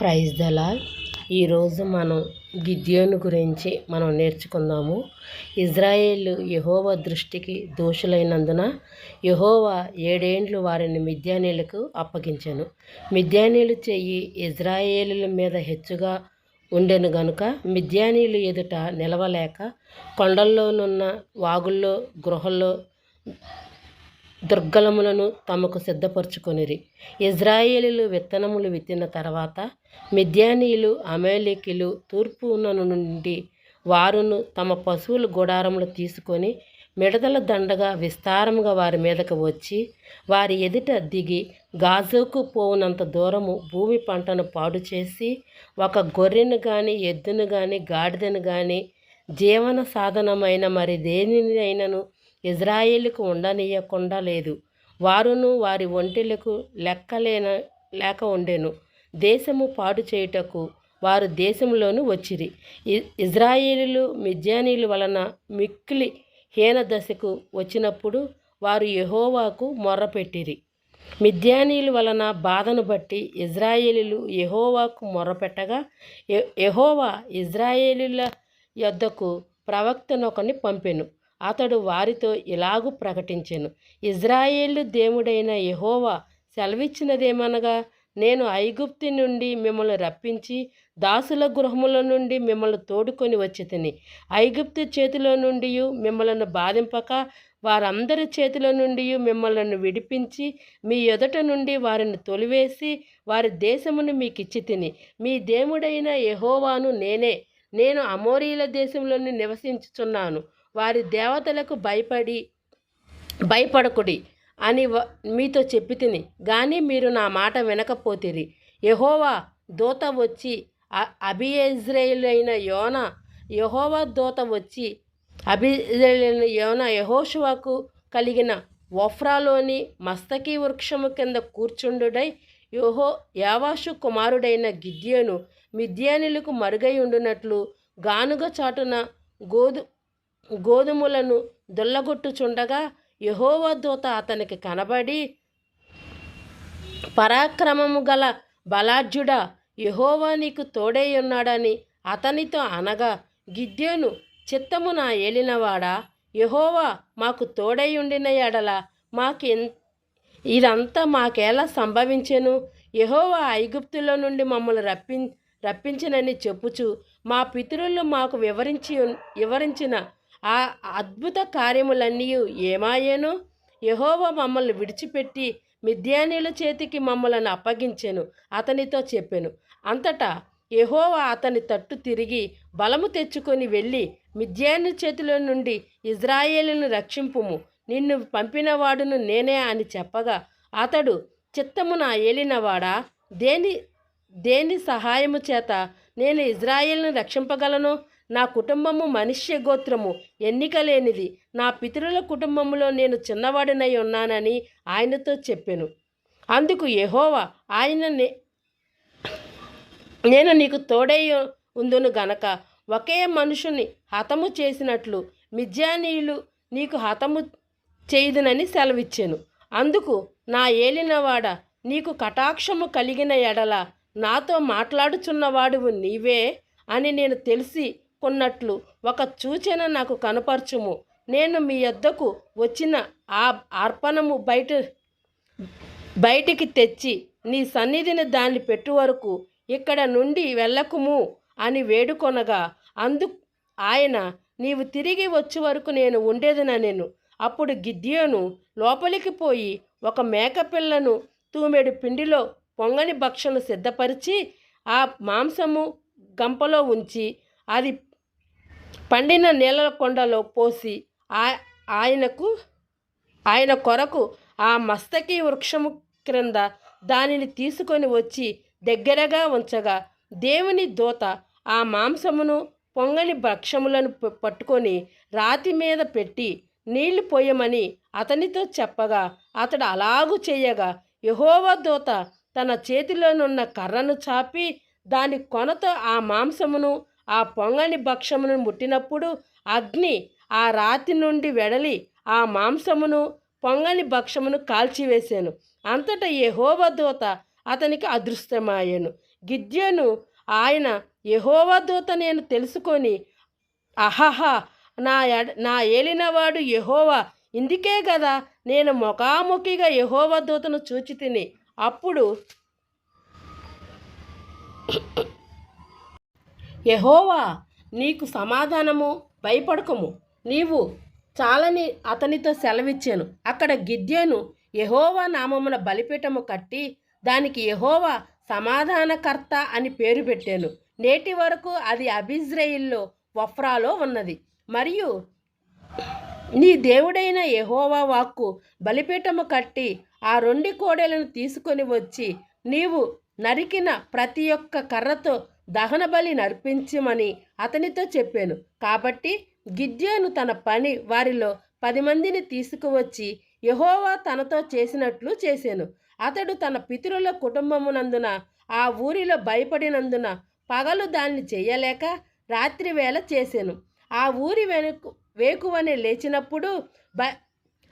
Praise Dalal ఈరోజు మనం గిద్యోను గురించి మనం నేర్చుకుందాము. ఇజ్రాయేల్ యహోవ దృష్టికి దోషులైనందున యహోవా ఏడేండ్లు వారిని మిద్యానీలకు అప్పగించాను. మిద్యానీలు చెయ్యి ఇజ్రాయేలుల మీద హెచ్చుగా ఉండెను గనుక మిద్యానీలు ఎదుట నిలవలేక కొండల్లోనున్న వాగుల్లో గృహల్లో దుర్గలములను తమకు సిద్ధపరచుకొనిరి. ఇజ్రాయేలీలు విత్తనములు విత్తిన తర్వాత మిద్యానీయులు అమేలికిలు తూర్పు నుండి వారును తమ పశువుల గుడారములు తీసుకొని మిడతల దండగా విస్తారముగా వారి మీదకు వచ్చి వారి ఎదుట దిగి గాజుకు పోవునంత దూరము భూమి పంటను పాడు చేసి ఒక గొర్రెను కానీ ఎద్దును కానీ గాడిదను కానీ జీవన సాధనమైన మరి దేనినైనను ఇజ్రాయేలుకు ఉండనీయకుండా లేదు. వారును వారి ఒంటెలకు లెక్కలేన లేక ఉండెను. దేశము పాడు చేయుటకు వారు దేశంలోను వచ్చిరి. ఇ- ఇజ్రాయేలీలు మిద్యానీల వలన మిక్కిలి హీన దశకు వచ్చినప్పుడు వారు యహోవాకు మొర్రపెట్టిరి. మిద్యానీల వలన బాధను బట్టి ఇజ్రాయేలీలు యహోవాకు మొర్రపెట్టగా యహోవా ఇజ్రాయేలీల యొద్దకు ప్రవక్తనొకని పంపెను. అతడు వారితో ఇలాగు ప్రకటించెను ఇజ్రాయేలు దేవుడైన యహోవా సెలవిచ్చినదేమనగా నేను ఐగుప్తి నుండి మిమ్మల్ని రప్పించి దాసుల గృహముల నుండి మిమ్మల్ని తోడుకొని వచ్చి తిని ఐగుప్తి చేతిలో నుండి మిమ్మల్ని బాధింపక వారందరి చేతిలో నుండి మిమ్మల్ని విడిపించి మీ ఎదుట నుండి వారిని తొలివేసి వారి దేశమును మీకు ఇచ్చి తిని మీ దేవుడైన యహోవాను నేనే నేను అమోరీల దేశంలోని నివసించుచున్నాను. వారి దేవతలకు భయపడి భయపడకుడి అని వ- మీతో చెప్పి తిని కానీ మీరు నా మాట వినకపోతిరి. యహోవా దూత వచ్చి అ- యోన యహోవా దూత వచ్చి అభిజ్రేయులైన యోన యహోషువకు కలిగిన ఒఫ్రాలోని మస్తకీ వృక్షము కింద కూర్చుండుడై యోహో యావాషు కుమారుడైన గిద్యోను మిద్యానులకు మరుగై ఉండునట్లు గానుగ చాటున గోధు గోధుమలను దొల్లగొట్టుచుండగా యహోవ దూత అతనికి కనబడి పరాక్రమము గల బలాఢ్యుడా యహోవా నీకు తోడై ఉన్నాడని అతనితో అనగా గిద్యోను చిత్తము నా ఏలినవాడా? యహోవా మాకు తోడై ఉండిన ఎడల మాకు ఇదంతా మాకెలా సంభవించెను? యహోవా ఐగుప్తులో నుండి మమ్మల్ని రప్పిం రప్పించినని చెప్పుచు మా పితరులు మాకు వివరించి వివరించిన ఆ అద్భుత కార్యములన్నీ ఏమాయేను? యెహోవా మమ్మల్ని విడిచిపెట్టి మిద్యానీల చేతికి మమ్మల్ని అప్పగించెను అతనితో చెప్పెను. అంతటా యహోవా అతని తట్టు తిరిగి బలము తెచ్చుకొని వెళ్ళి మిద్యాని చేతిలో నుండి ఇజ్రాయేలును రక్షింపుము. నిన్ను పంపినవాడును నేనే అని చెప్పగా అతడు చిత్తము నా ఏలినవాడా? దేని దేని సహాయము చేత నేను ఇజ్రాయేల్ను రక్షింపగలను? నా కుటుంబము మనుష్య గోత్రము ఎన్నిక లేనిది నా పితరుల కుటుంబంలో నేను చిన్నవాడినై ఉన్నానని ఆయనతో చెప్పాను. అందుకు యహోవా ఆయన నేను నీకు తోడై ఉందును గనక. ఒకే మనుషుని హతము చేసినట్లు మిద్యానీయులు నీకు హతము చేయుదునని సెలవిచ్చాను. అందుకు నా ఏలినవాడ నీకు కటాక్షము కలిగిన ఎడల నాతో మాట్లాడుచున్నవాడువు నీవే అని నేను తెలిసి కొన్నట్లు ఒక సూచన నాకు కనపరచుము. నేను మీ యొద్దకు వచ్చిన ఆ అర్పణము బయట బయటికి తెచ్చి నీ సన్నిధిని దాన్ని పెట్టు వరకు ఇక్కడ నుండి వెళ్ళకుము అని వేడుకొనగా అందు ఆయన నీవు తిరిగి వచ్చే వరకు నేను ఉండేదనెను అప్పుడు గిద్యోను లోపలికి పోయి ఒక మేకపిల్లను తూమెడు పిండిలో పొంగని భక్షను సిద్ధపరిచి ఆ మాంసము గంపలో ఉంచి అది పండిన నీళ్ళ కొండలో పోసి ఆ- ఆయనకు ఆయన కొరకు ఆ మస్తకి వృక్షము క్రింద దానిని తీసుకొని వచ్చి దగ్గరగా ఉంచగా దేవుని దూత ఆ మాంసమును పొంగని భక్షములను పట్టుకొని రాతి మీద పెట్టి నీళ్ళు పోయమని అతనితో చెప్పగా అతడు అలాగు చేయగా యహోవ దూత తన చేతిలోనున్న కర్రను చాపి దాని కొనతో ఆ మాంసమును ఆ పొంగని భక్షమును ముట్టినప్పుడు అగ్ని ఆ రాతి నుండి వెడలి ఆ మాంసమును పొంగని భక్షమును కాల్చివేశాను అంతటా యహోవ దూత అతనికి అదృశ్యమాయెను గిద్యను ఆయన యహోవ దూత నేను తెలుసుకొని అహహా నా నా ఏలినవాడు యహోవా ఇందుకే కదా నేను ముఖాముఖిగా యహోవ దూతను చూచి తిని అప్పుడు యహోవా నీకు సమాధానము భయపడకము. నీవు చాలని అతనితో సెలవిచ్చాను. అక్కడ గిద్యను యహోవా నామమున బలిపీఠము కట్టి దానికి యహోవా సమాధానకర్త అని పేరు పెట్టాను. నేటి వరకు అది అబిజ్రయిల్లో వఫ్రాలో ఉన్నది. మరియు నీ దేవుడైన యహోవా వాక్కు బలిపీఠము కట్టి ఆ రెండు కోడెలను తీసుకొని వచ్చి నీవు నరికిన ప్రతి ఒక్క కర్రతో దహన బలి నర్పించమని అతనితో చెప్పాను. కాబట్టి గిద్యోను తన పని వారిలో పది మందిని తీసుకువచ్చి యహోవా తనతో చేసినట్లు చేశాను. అతడు తన పితరుల కుటుంబమునందున ఆ ఊరిలో భయపడినందున పగలు దాన్ని చేయలేక రాత్రి వేళ చేశాను. ఆ ఊరి వెనుకు వేకువని లేచినప్పుడు బ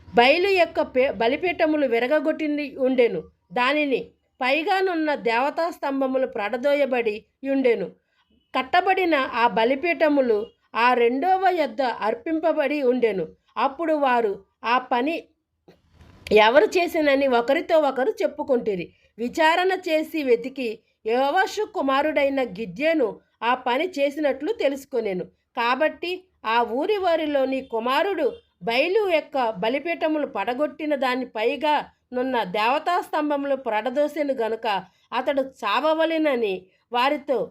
బయలు యొక్క పే బలిపీఠములు విరగగొట్టి ఉండెను. దానిని పైగానున్న దేవతా స్తంభములు ప్రడదోయబడి ఉండెను కట్టబడిన ఆ బలిపీఠములు ఆ రెండవ యొద్ద అర్పింపబడి ఉండెను. అప్పుడు వారు ఆ పని ఎవరు చేసినని ఒకరితో ఒకరు చెప్పుకుంటిరి. విచారణ చేసి వెతికి యోవషు కుమారుడైన గిద్యను ఆ పని చేసినట్లు తెలుసుకొనేను. కాబట్టి ఆ ఊరి వారిలో నీ కుమారుడు బయలు యొక్క బలిపీఠములు పడగొట్టిన దాని పైగా నున్న దేవతా స్తంభంలో పడదోసెను గనుక అతడు చావవలెనని వారితో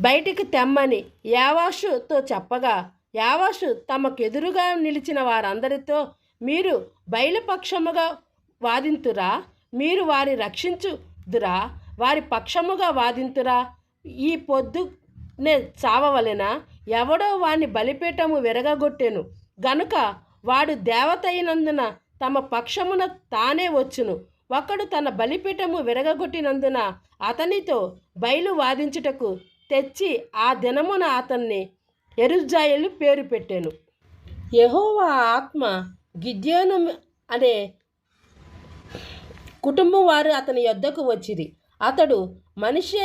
బయటికి తెమ్మని యావాషుతో చెప్పగా యావాషు తమకెదురుగా నిలిచిన వారందరితో మీరు బయలుపక్షముగా వాదింతురా? మీరు వారి రక్షించుదురా? వారి పక్షముగా వాదింతురా? ఈ పొద్దునే చావవలెనా? ఎవడో వాని బలిపీఠము విరగగొట్టెను. గనుక వాడు దేవత అయినందున తమ పక్షమున తానే వచ్చును. ఒకడు తన బలిపీఠము విరగగొట్టినందున అతనితో బయలు వాదించుటకు తెచ్చి ఆ దినమున అతన్ని ఎరుజాయలు పేరు పెట్టాను. యహోవా ఆత్మ గిద్యోను అనే కుటుంబం వారు అతని యొద్దకు వచ్చిరి. అతడు మనిషి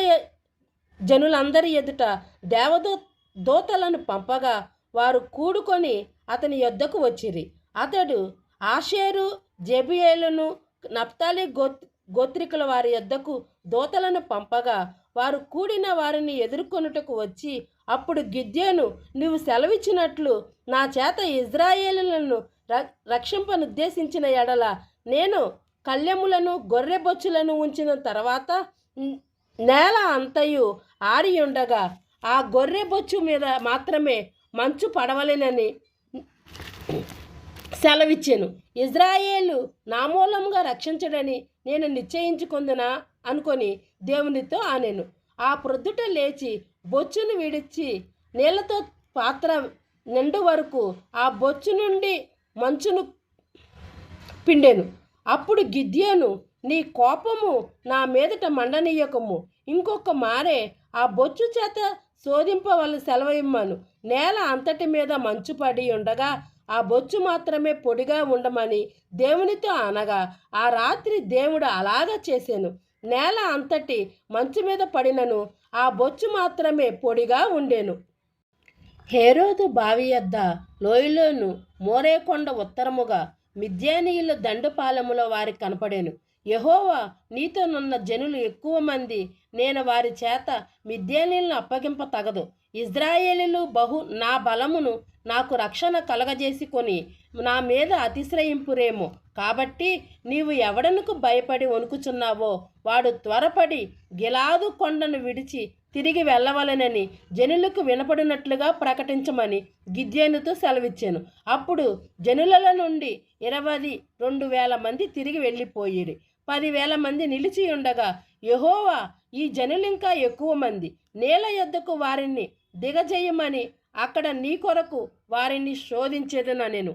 జనులందరి ఎదుట దేవదో దోతలను పంపగా వారు కూడుకొని అతని యొద్దకు వచ్చిరి. అతడు ఆషేరు జెబియేలును నప్తాలి గోత్ గోత్రికుల వారి యొద్దకు దోతలను పంపగా వారు కూడిన వారిని ఎదుర్కొనుటకు వచ్చి అప్పుడు గిద్యోను నీవు సెలవిచ్చినట్లు నా చేత ఇజ్రాయేలులను రక్షింపనుద్దేశించిన ఎడల నేను కళ్యములను గొర్రెబొచ్చులను ఉంచిన తర్వాత నేల అంతయు ఆరి ఉండగా ఆ గొర్రెబొచ్చు మీద మాత్రమే మంచు పడవలెనని సెలవిచ్చాను. ఇజ్రాయేలు నా మూలంగా రక్షించడని నేను నిశ్చయించుకుందునా అనుకొని దేవునితో ఆనెను. ఆ ప్రొద్దుట లేచి బొచ్చును విడిచి నీళ్ళతో పాత్ర నిండు వరకు ఆ బొచ్చు నుండి మంచును పిండెను. అప్పుడు గిద్యను నీ కోపము నా మీదట మండనీయకము. ఇంకొక మారే ఆ బొచ్చు చేత శోధింపవల సెలవిమ్మను నేల అంతటి మీద మంచు పడి ఉండగా ఆ బొచ్చు మాత్రమే పొడిగా ఉండమని దేవునితో అనగా ఆ రాత్రి దేవుడు అలాగా చేశాను. నేల అంతటి మంచు మీద పడినను ఆ బొచ్చు మాత్రమే పొడిగా ఉండేను. హేరోదు బావి యొద్ద లోయలోను మోరేకొండ ఉత్తరముగా మిద్యానీయుల దండుపాలెములో వారికి కనపడేను. యెహోవా నీతోనున్న జనులు ఎక్కువ మంది నేను వారి చేత మిద్యానీయులను అప్పగింప తగదు. ఇజ్రాయేలీలు బహు నా బలమును నాకు రక్షణ కలగజేసి కొని నా మీద అతిశ్రయింపురేమో. కాబట్టి నీవు ఎవడనుకు భయపడి వణుకుచున్నావో వాడు త్వరపడి గిలాదు కొండను విడిచి తిరిగి వెళ్ళవలెనని జనులకు వినపడినట్లుగా ప్రకటించమని గిద్యేనుతో సెలవిచ్చాను. అప్పుడు జనుల నుండి ఇరవై రెండు వేల మంది తిరిగి వెళ్ళిపోయిరి. పదివేల మంది నిలిచి ఉండగా యహోవా ఈ జనులింకా ఎక్కువ మంది. నేల ఎద్దకు వారిని దిగజేయమని అక్కడ నీ కొరకు వారిని శోధించేదన నేను?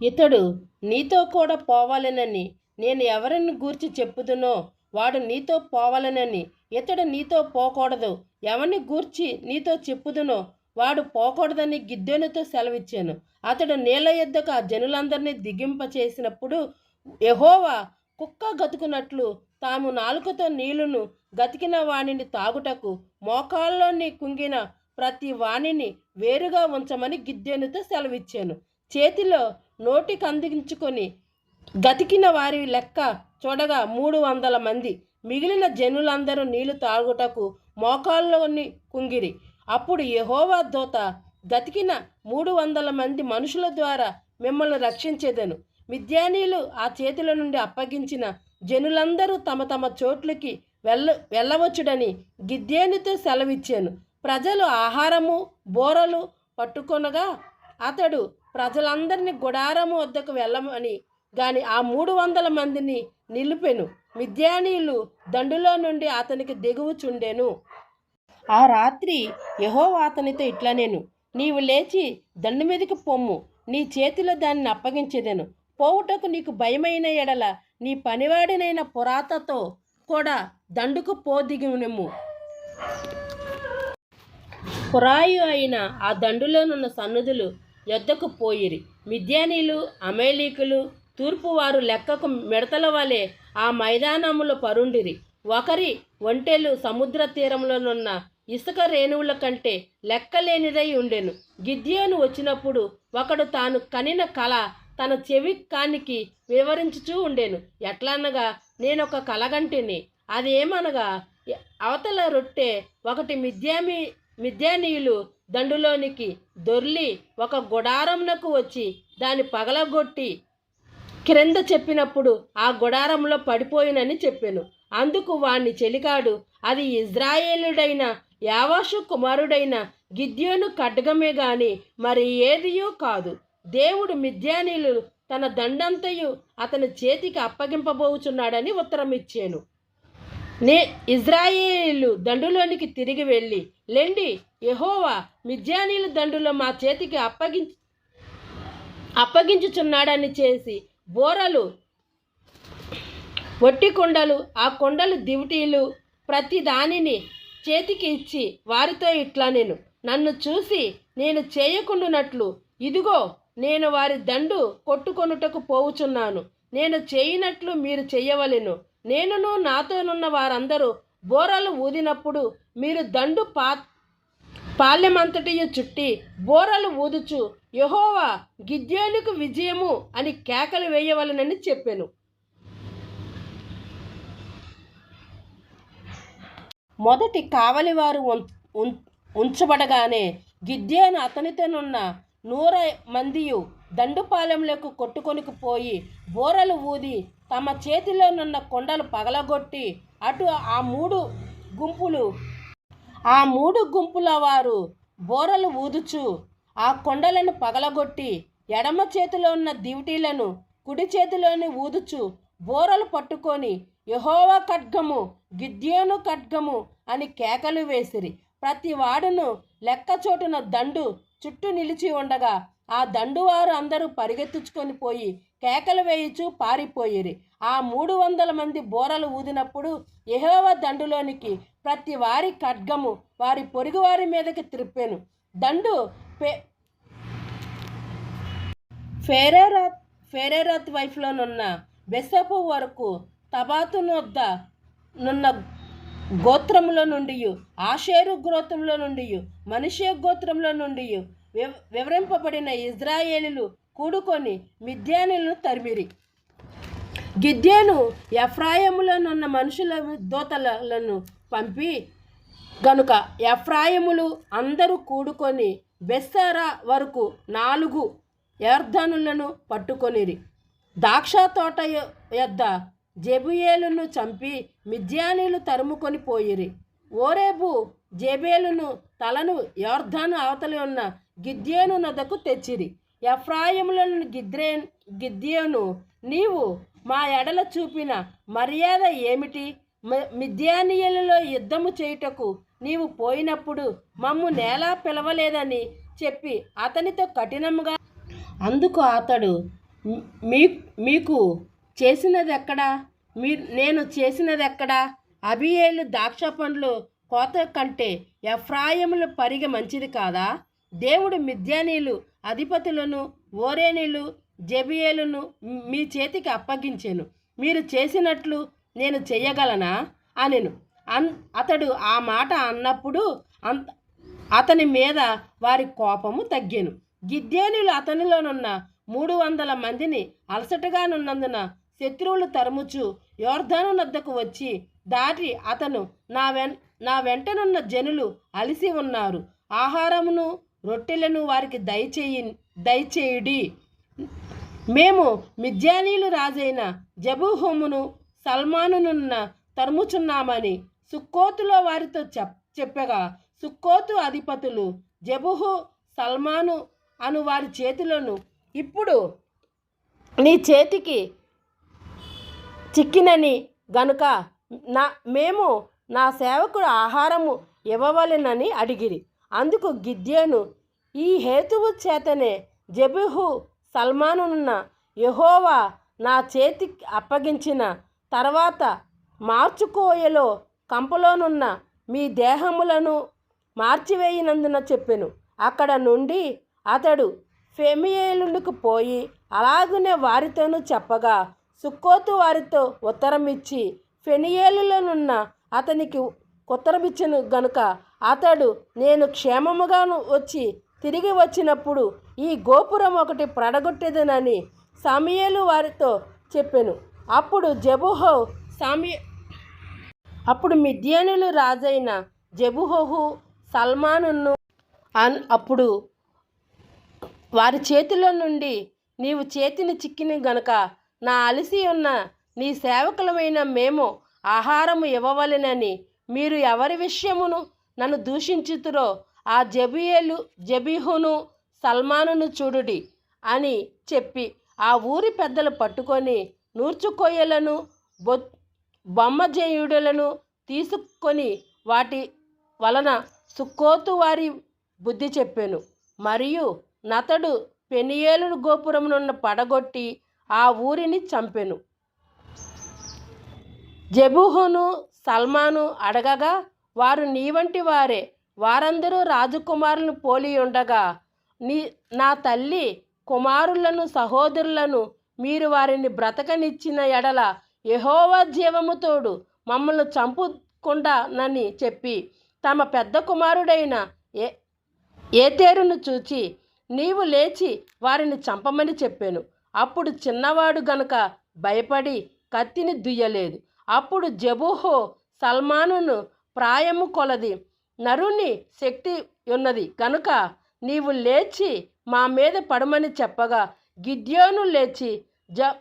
ఇతడు నీతో కూడా పోవాలనని నేను ఎవరిని గూర్చి చెప్పుదునో వాడు నీతో పోవాలనని ఇతడు నీతో పోకూడదు. ఎవరిని గూర్చి నీతో చెప్పుదునో వాడు పోకూడదని గిద్దెనుతో సెలవిచ్చాను. అతడు నీళ్ళ ఎద్దకు ఆ జనులందరినీ దిగింప చేసినప్పుడు ఎహోవా కుక్క గతుకున్నట్లు తాము నాలుకతో నీళ్ళను గతికిన వాణిని తాగుటకు మోకాల్లోని కుంగిన ప్రతి వాణిని వేరుగా ఉంచమని గిద్దెనుతో సెలవిచ్చాను. చేతిలో నోటికి అందించుకొని గతికిన వారి లెక్క చూడగా మూడు వందల మంది. మిగిలిన జనులందరూ నీళ్ళు తాగుటకు మోకాల్లోని కుంగిరి. అప్పుడు యహోవా దూత గతికిన మూడు వందల మంది మనుషుల ద్వారా మిమ్మల్ని రక్షించేదను. మిద్యానీలు ఆ చేతుల నుండి అప్పగించిన జనులందరూ తమ తమ చోట్లకి వెళ్ళ వెళ్ళవచ్చుడని గిద్దేనితో సెలవిచ్చాను. ప్రజలు ఆహారము బోరలు పట్టుకొనగా అతడు ప్రజలందరినీ గుడారము వద్దకు వెళ్ళమని గాని ఆ మూడు వందల మందిని నిలిపెను. మిద్యానీయులు దండులో నుండి అతనికి దిగువచుండెను ఆ రాత్రి యహో అతనితో ఇట్లనేను నీవు లేచి దండు మీదకి పొమ్ము నీ చేతిలో దాన్ని అప్పగించేదెను. పోవుటకు నీకు భయమైన ఎడల నీ పనివాడినైన పురాతతో కూడా దండుకు పోదిగునెమ్ము పురాయు అయిన ఆ దండులోనున్న సన్నుధులు యొద్దకు పోయిరి. మిద్యానీలు అమేలీకులు తూర్పువారు లెక్కకు మిడతల వలె ఆ మైదానములో పరుండిరి. ఒకరి ఒంటెలు సముద్ర తీరంలోనున్న ఇసుక రేణువుల కంటే లెక్కలేనిదై ఉండెను. గిద్యోను వచ్చినప్పుడు ఒకడు తాను కనిన కళ తన చెవి కానికి వివరించుచూ ఉండెను. ఎట్లనగా నేనొక కలగంటిని. అదేమనగా అవతల రొట్టె ఒకటి మిద్యామి మిద్యానీయులు దండులోనికి దొర్లి ఒక గుడారంనకు వచ్చి దాన్ని పగలగొట్టి క్రింద చెప్పినప్పుడు ఆ గుడారంలో పడిపోయినని చెప్పాను. అందుకు వాణ్ణి చెలికాడు. అది ఇజ్రాయేలుడైన యావాషు కుమారుడైన గిద్యోను ఖడ్గమే గాని మరి ఏదియో కాదు. దేవుడు మిద్యానీలు తన దండంతయు అతని చేతికి అప్పగింపబోచున్నాడని ఉత్తరం ఇచ్చాను నే ఇజ్రాయేలు దండులోనికి తిరిగి వెళ్ళి లెండి యహోవా మిద్యానీలు దండులో మా చేతికి అప్పగించి అప్పగించుచున్నాడని చేసి బోరలు ఒట్టి కొండలు ఆ కొండలు దివిటీలు ప్రతి దానిని చేతికి ఇచ్చి వారితో ఇట్లా నేను నన్ను చూసి నేను చేయకుండునట్లు ఇదిగో నేను వారి దండు కొట్టుకొనుటకు పోవుచున్నాను. నేను చేయనట్లు మీరు చేయవలెను. నేనును నాతోనున్న వారందరూ బోరలు ఊదినప్పుడు మీరు దండు పా పాల్యమంతటియు చుట్టి బోరలు ఊదుచు యహోవా గిద్యోనుకు విజయము అని కేకలు వేయవలనని చెప్పాను. మొదటి కావలివారు ఉం- ఉం- ఉంచబడగానే గిద్యోను అతనితోనున్న నూర మందియు దండుపాలెంలోకి కొట్టుకొనికి పోయి బోరలు ఊది తమ చేతిలోనున్న కొండలు పగలగొట్టి అటు ఆ మూడు గుంపులు ఆ మూడు గుంపుల వారు బోరలు ఊదుచు ఆ కొండలను పగలగొట్టి ఎడమ చేతిలో ఉన్న దివిటీలను కుడి చేతిలోని ఊదుచు బోరలు పట్టుకొని యహోవా ఖడ్గము గిద్యోను ఖడ్గము అని కేకలు వేసిరి. ప్రతి వాడును లెక్కచోటున దండు చుట్టూ నిలిచి ఉండగా ఆ దండువారు అందరూ పరిగెత్తుచుకొని పోయి కేకలు వేయుచు పారిపోయిరి. ఆ మూడు వందల మంది బోరలు ఊదినప్పుడు ఎహోవ దండులోనికి ప్రతి వారి ఖడ్గము వారి పొరుగువారి మీదకి త్రిప్పెను దండు పే ఫెరేరాత్ వైఫ్లోనున్న బెసపు వరకు తబాతునొద్ద నున్న గోత్రముల నుండి ఆషేరు గోత్రంలో నుండి మనిషే గోత్రంలో నుండి వివ- వివరింపబడిన ఇజ్రాయేలీలు కూడుకొని మిద్యానులను తరిమిరి. గిద్యను ఎఫ్రాయములనున్న మనుషుల దోతలను పంపి గనుక ఎఫ్రాయములు అందరూ కూడుకొని బెస్సారా వరకు నాలుగు ఎర్ధనులను పట్టుకొనిరి. ద్రాక్ష తోట యొద్ద జెబుయేలును చంపి మిద్యానీలు తరుముకొని పోయిరి. ఓరేబు జెబేలును తలను యోర్ధాను అవతలి ఉన్న గిద్యోను నదకు తెచ్చిరి. ఎఫ్రాయిములను గిద్రే గిద్యోను నీవు మా ఎడల చూపిన మర్యాద ఏమిటి? మిద్యానీయులలో యుద్ధము చేయుటకు నీవు పోయినప్పుడు మమ్ము నేలా పిలవలేదని చెప్పి అతనితో కఠినముగా అందుకు అతడు మీ మీకు చేసినది ఎక్కడా మీ నేను చేసినది ఎక్కడా అబియేలు ద్రాక్ష పండ్లు కోత కంటే ఎఫ్రాయిముల పరిగె మంచిది కాదా? దేవుడు మిద్యానీలు అధిపతులను ఓరేనీలు జబియేలును మీ చేతికి అప్పగించాను. మీరు చేసినట్లు నేను చెయ్యగలనా? అనెను. అన్ అతడు ఆ మాట అన్నప్పుడు అంత అతని మీద వారి కోపము తగ్గాను. గిద్యోనులు అతనిలోనున్న మూడు వందల మందిని అలసటగానున్నందున శత్రువులు తరుముచు యోర్ధాను నద్దకు వచ్చి దాటి అతను నా వెన్ నా వెంటనున్న జనులు అలిసి ఉన్నారు. ఆహారమును రొట్టెలను వారికి దయచేయి దయచేయుడి. మేము మిద్యానీలు రాజైన జబూహోమును సల్మానునున్న తరుముచున్నామని సుక్కోతులో వారితో చెప్ చెప్పగా సుక్కోతు అధిపతులు జబుహు సల్మాను అను వారి చేతిలోను ఇప్పుడు నీ చేతికి చిక్కినని గనుక నా మేము నా సేవకుడు ఆహారము ఇవ్వవలెనని అడిగిరి. అందుకు గిద్యోను ఈ హేతువు చేతనే జబుహు సల్మానున్న యహోవా నా చేతికి అప్పగించిన తర్వాత మార్చుకోయలో కంపలోనున్న మీ దేహములను మార్చివేయనందున చెప్పెను. అక్కడ నుండి అతడు ఫెమియేలుకు పోయి అలాగనే వారితోనూ చెప్పగా సుక్కోతు వారితో ఉత్తరం ఇచ్చి ఫెనియేలులోనున్న అతనికి ఉత్తరమిచ్చను గనుక అతడు నేను క్షేమముగాను వచ్చి తిరిగి వచ్చినప్పుడు ఈ గోపురం ఒకటి ప్రడగొట్టేదనని సమయలు వారితో చెప్పాను. అప్పుడు జబుహో సామి అప్పుడు మిద్యానులు రాజైన జబుహోహు సల్మానును అన్ అప్పుడు వారి చేతిలో నుండి నీవు చేతిని చిక్కిన గనక నా అలసి ఉన్న నీ సేవకులమైన మేము ఆహారము ఇవ్వవలెనని మీరు ఎవరి విషయమును నన్ను దూషించుతురో ఆ జబియేలు జబీహును సల్మానును చూడుడి అని చెప్పి ఆ ఊరి పెద్దలు పట్టుకొని నూర్చుకొయ్యలను బొ బొమ్మజేయుడులను తీసుకొని వాటి వలన సుక్కోతు వారి బుద్ధి చెప్పాను. మరియు నతడు పెనియేలు గోపురమునున్న పడగొట్టి ఆ ఊరిని చంపెను. జబుహును సల్మాను అడగగా వారు నీ వంటి వారే. వారందరూ రాజకుమారులను పోలి ఉండగా నీ నా తల్లి కుమారులను సహోదరులను మీరు వారిని బ్రతకనిచ్చిన ఎడల యహోవా జీవముతోడు మమ్మల్ని చంపుకుండానని చెప్పి తమ పెద్ద కుమారుడైన ఏ ఏతేరును చూచి నీవు లేచి వారిని చంపమని చెప్పాను. అప్పుడు చిన్నవాడు గనక భయపడి కత్తిని దుయ్యలేదు. అప్పుడు జబూహో సల్మానును ప్రాయము కొలది. నరుని శక్తి ఉన్నది. కనుక నీవు లేచి మా మీద పడమని చెప్పగా గిద్యోను లేచి జ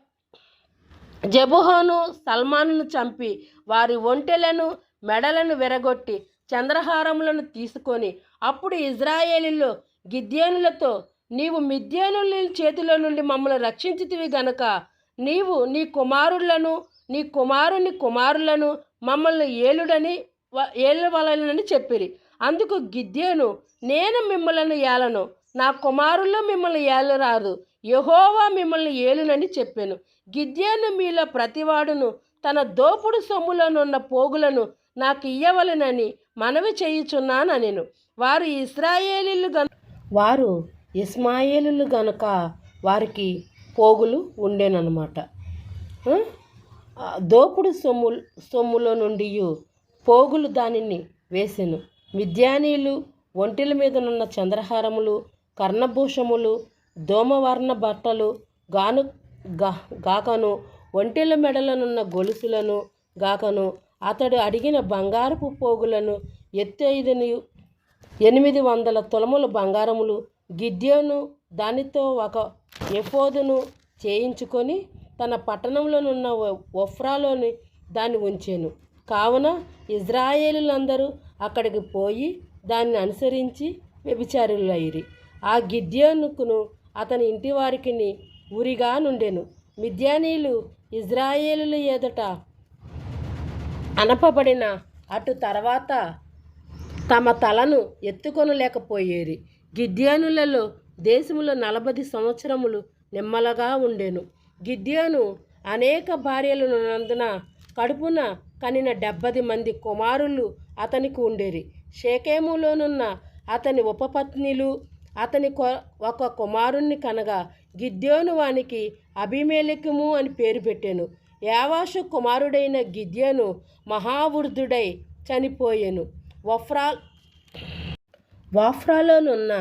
జబుహోను సల్మానును చంపి వారి ఒంటెలను మెడలను విరగొట్టి చంద్రహారములను తీసుకొని అప్పుడు ఇజ్రాయేలీలో గిద్యోనులతో నీవు మిద్యానుల చేతిలో నుండి మమ్మల్ని రక్షించితివి గనక నీవు నీ కుమారులను నీ కుమారుని కుమారులను మమ్మల్ని ఏలుడని వ- ఏలవలనని చెప్పిరి. అందుకు గిద్యోను నేను మిమ్మల్ని ఏలను నా కుమారుల్లో మిమ్మల్ని ఏలరాదు యహోవా మిమ్మల్ని ఏలునని చెప్పాను. గిద్యోను మీలో ప్రతివాడును తన దోపుడు సొమ్ములోనున్న పోగులను నాకు ఇయ్యవలనని మనవి చేయుచున్నాను వారు ఇస్రాయేలీలు గను వారు ఇస్మాయిలు గనుక వారికి పోగులు ఉండేనన్నమాట. దోపుడు సొమ్ము సొమ్ములో నుండి పోగులు దానిని వేసెను. మిద్యానీయులు ఒంటిల మీదనున్న చంద్రహారములు కర్ణభూషములు దోమవర్ణ బట్టలు గాను గా గాకను ఒంటెల మెడలనున్న గొలుసులను గాకను అతడు అడిగిన బంగారపు పోగులను ఎత్తైదుని ఎనిమిది వందల తులముల బంగారములు గిద్యోను దానితో ఒక ఎఫోదును చేయించుకొని తన పట్టణంలోనున్న ఒఫ్రాలోని దాన్ని ఉంచాను. కావున ఇజ్రాయేలులందరూ అక్కడికి పోయి దాన్ని అనుసరించి వ్యభిచారులైరి. ఆ గిద్యోనుకును అతని ఇంటి వారికి ఉరిగా నుండెను. మిద్యానీయులు ఇజ్రాయేలుల ఎదుట అనపబడిన అటు తర్వాత తమ తలను ఎత్తుకొనలేకపోయేరి. గిద్యానులలో దేశములో నలభై సంవత్సరములు నిమ్మలగా ఉండెను. గిద్యాను అనేక భార్యలు నందున కడుపున కనిన డెబ్బది మంది కుమారులు అతనికి ఉండేరి. షేకేములోనున్న అతని ఉపపత్నిలు అతని కొ- ఒక కుమారుణ్ణి కనగా గిద్యోను వానికి అభిమేలెకుము అని పేరు పెట్టాను. యావాషు కుమారుడైన గిద్యను మహావృద్ధుడై చనిపోయాను. వఫ్రా వాఫ్రాలోనున్న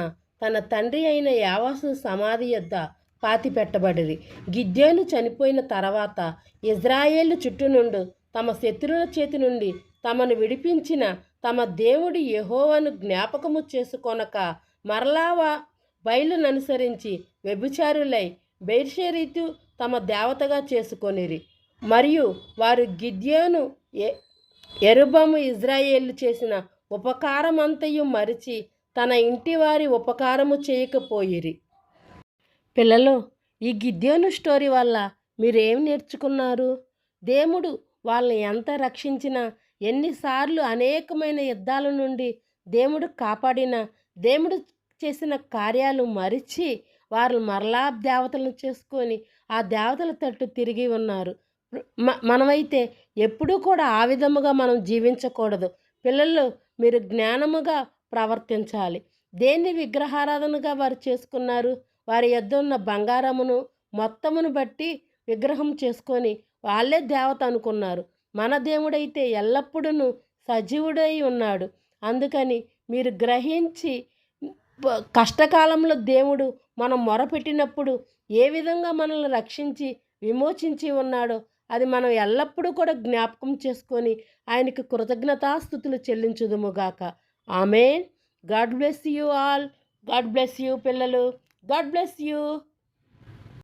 తన తండ్రి అయిన యావాసు సమాధి యొద్ద పాతి పెట్టబడిరి గిద్యోను చనిపోయిన తర్వాత ఇజ్రాయేలు చుట్టూ నుండి తమ శత్రువుల చేతి నుండి తమను విడిపించిన తమ దేవుడి యహోవను జ్ఞాపకము చేసుకొనక మరలావా బయలుననుసరించి వ్యభిచారులై బైర్షరీతు తమ దేవతగా చేసుకొనిరి. మరియు వారు గిద్యోను ఎరుబము ఇజ్రాయేళ్ళు చేసిన ఉపకారమంతయు మరిచి తన ఇంటి వారి ఉపకారము చేయకపోయిరి. పిల్లలు ఈ గిద్యోను స్టోరీ వల్ల మీరేం నేర్చుకున్నారు? దేవుడు వాళ్ళని ఎంత రక్షించినా ఎన్నిసార్లు అనేకమైన యుద్ధాల నుండి దేవుడు కాపాడిన దేవుడు చేసిన కార్యాలు మరిచి వారు మరలా దేవతలను చేసుకొని ఆ దేవతల తట్టు తిరిగి ఉన్నారు. మనమైతే ఎప్పుడూ కూడా ఆ విధముగా మనం జీవించకూడదు. పిల్లలు మీరు జ్ఞానముగా ప్రవర్తించాలి. దేన్ని విగ్రహారాధనగా వారు చేసుకున్నారు? వారి యొద్ద ఉన్న బంగారమును మొత్తమును బట్టి విగ్రహం చేసుకొని వాళ్ళే దేవత అనుకున్నారు. మన దేవుడైతే ఎల్లప్పుడూ సజీవుడై ఉన్నాడు. అందుకని మీరు గ్రహించి కష్టకాలంలో దేవుడు మనం మొరపెట్టినప్పుడు ఏ విధంగా మనల్ని రక్షించి విమోచించి ఉన్నాడో అది మనం ఎల్లప్పుడూ కూడా జ్ఞాపకం చేసుకొని ఆయనకి కృతజ్ఞతాస్థుతులు చెల్లించుదుముగాక ఆమె god bless you all god bless you పిల్లలు గాడ్ బ్లెస్ యూ